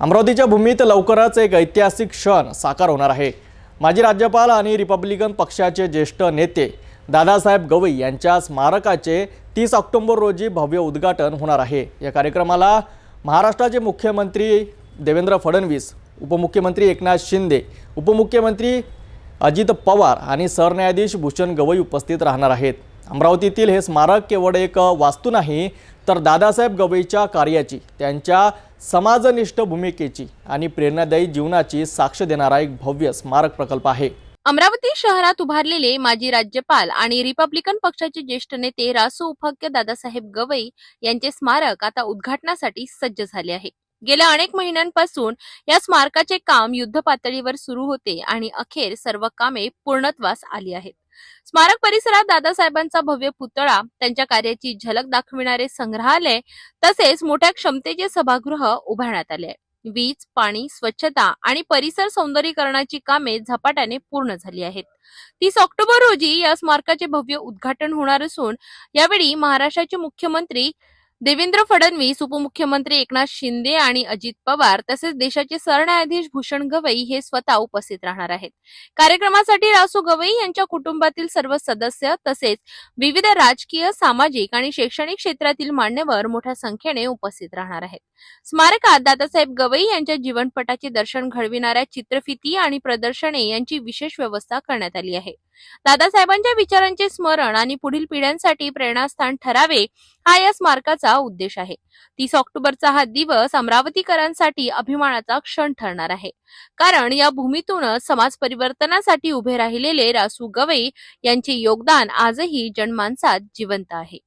अमरावतीच्या भूमीत लवकरच एक ऐतिहासिक क्षण साकार होणार आहे. माजी राज्यपाल आणि रिपब्लिकन पक्षाचे ज्येष्ठ नेते दादासाहेब गवई यांच्या स्मारकाचे तीस ऑक्टोबर रोजी भव्य उद्घाटन होणार आहे. या कार्यक्रमाला महाराष्ट्राचे मुख्यमंत्री देवेंद्र फडणवीस उपमुख्यमंत्री एकनाथ शिंदे उपमुख्यमंत्री अजित पवार आणि सरन्यायाधीश भूषण गवई उपस्थित राहणार आहेत. अमरावतीतील हे स्मारक केवळ एक वास्तू नाही तर दादासाहेब गवईच्या कार्याची त्यांच्या समाजनिष्ठ भूमिकेची आणि प्रेरणादायी जीवनाची साक्ष देणारा एक भव्य स्मारक प्रकल्प आहे. अमरावती शहरात उभारलेले माजी राज्यपाल आणि रिपब्लिकन पक्षाचे ज्येष्ठ नेते रासू उपाख्य दादासाहेब गवई यांचे स्मारक आता उद्घाटनासाठी सज्ज झाले आहे. गेल्या अनेक महिन्यांपासून या स्मारकाचे काम युद्ध पातळीवर सुरू होते आणि अखेर सर्व कामे पूर्णत्वास आली आहेत. स्मारक परिसरात दादासाहेबांचा भव्य पुतळा त्यांच्या कार्याची झलक दाखविणारे संग्रहालय तसेच मोठ्या क्षमतेचे सभागृह उभारण्यात आले वीज पाणी स्वच्छता आणि परिसर सौंदर्यीकरणाची कामे झपाट्याने पूर्ण झाली आहेत. तीस ऑक्टोबर रोजी या स्मारकाचे भव्य उद्घाटन होणार असून यावेळी महाराष्ट्राचे मुख्यमंत्री देवेंद्र फडणवीस उपमुख्यमंत्री एकनाथ शिंदे आणि अजित पवार तसेच देशाचे सरन्यायाधीश भूषण गवई हे स्वतः उपस्थित राहणार आहेत. कार्यक्रमासाठी रासू गवई यांच्या कुटुंबातील सर्व सदस्य तसेच विविध राजकीय सामाजिक आणि शैक्षणिक क्षेत्रातील मान्यवर मोठ्या संख्येने उपस्थित राहणार आहेत. स्मारकात दादासाहेब गवई यांच्या जीवनपटाचे दर्शन घडविणाऱ्या चित्रफिती आणि प्रदर्शने यांची विशेष व्यवस्था करण्यात आली आहे. दादासाहेबांच्या विचारांचे स्मरण आणि पुढील पिढ्यांसाठी प्रेरणास्थान ठरावे हा या स्मारकाचा उद्देश आहे. तीस ऑक्टोबरचा हा दिवस अमरावतीकरांसाठी अभिमानाचा क्षण ठरणार आहे. कारण या भूमीतूनच समाज परिवर्तनासाठी उभे राहिलेले रासू गवई यांचे योगदान आजही जनमानसात जिवंत आहे.